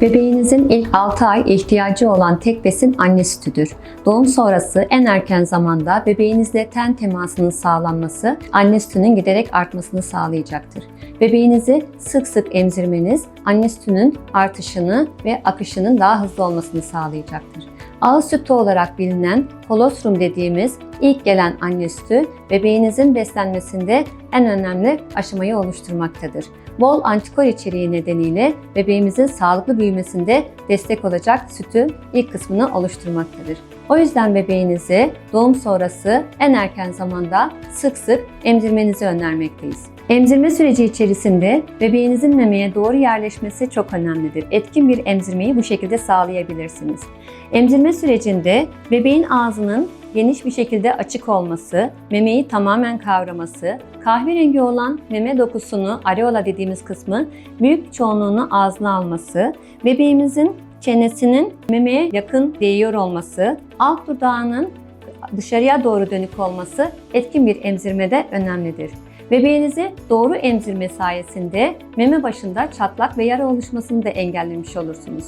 Bebeğinizin ilk 6 ay ihtiyacı olan tek besin anne sütüdür. Doğum sonrası en erken zamanda bebeğinizle ten temasının sağlanması anne sütünün giderek artmasını sağlayacaktır. Bebeğinizi sık sık emzirmeniz anne sütünün artışını ve akışının daha hızlı olmasını sağlayacaktır. Ağız sütü olarak bilinen kolostrum dediğimiz ilk gelen anne sütü bebeğinizin beslenmesinde en önemli aşamayı oluşturmaktadır. Bol antikor içeriği nedeniyle bebeğimizin sağlıklı büyümesinde destek olacak sütü ilk kısmını oluşturmaktadır. O yüzden bebeğinizi doğum sonrası en erken zamanda sık sık emzirmenizi önermekteyiz. Emzirme süreci içerisinde bebeğinizin memeye doğru yerleşmesi çok önemlidir. Etkin bir emzirmeyi bu şekilde sağlayabilirsiniz. Emzirme sürecinde bebeğin ağzının geniş bir şekilde açık olması, memeyi tamamen kavraması, kahverengi olan meme dokusunu, areola dediğimiz kısmı büyük çoğunluğunu ağzına alması, bebeğimizin çenesinin memeye yakın değiyor olması, alt dudağının dışarıya doğru dönük olması etkin bir emzirmede önemlidir. Bebeğinizi doğru emzirme sayesinde meme başında çatlak ve yara oluşmasını da engellemiş olursunuz.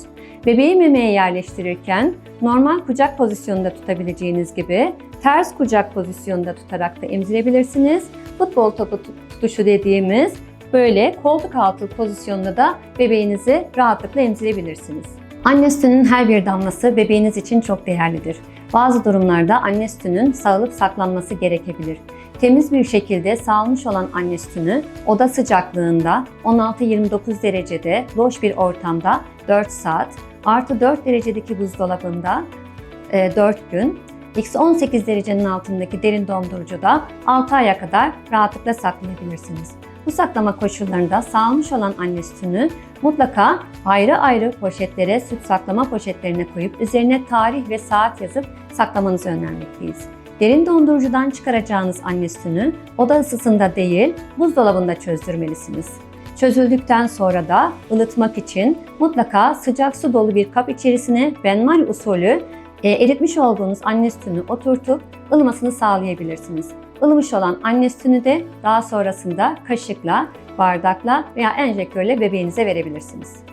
Bebeği memeye yerleştirirken normal kucak pozisyonunda tutabileceğiniz gibi ters kucak pozisyonda tutarak da emzirebilirsiniz. Futbol topu tutuşu dediğimiz böyle koltuk altı pozisyonda da bebeğinizi rahatlıkla emzirebilirsiniz. Anne sütünün her bir damlası bebeğiniz için çok değerlidir. Bazı durumlarda anne sütünün sağılıp saklanması gerekebilir. Temiz bir şekilde sağılmış olan anne sütünü oda sıcaklığında 16-29 derecede loş bir ortamda 4 saat artı 4 derecedeki buzdolabında 4 gün Eksi 18 derecenin altındaki derin dondurucuda 6 aya kadar rahatlıkla saklayabilirsiniz. Bu saklama koşullarında sağılmış olan anne sütünü mutlaka ayrı ayrı poşetlere, süt saklama poşetlerine koyup üzerine tarih ve saat yazıp saklamanızı önermekteyiz. Derin dondurucudan çıkaracağınız anne sütünü oda ısısında değil, buzdolabında çözdürmelisiniz. Çözüldükten sonra da ılıtmak için mutlaka sıcak su dolu bir kap içerisine benmal usulü e, eritmiş olduğunuz anne sütünü oturtup ılımasını sağlayabilirsiniz. Ilımış olan anne sütünü de daha sonrasında kaşıkla, bardakla veya enjektörle bebeğinize verebilirsiniz.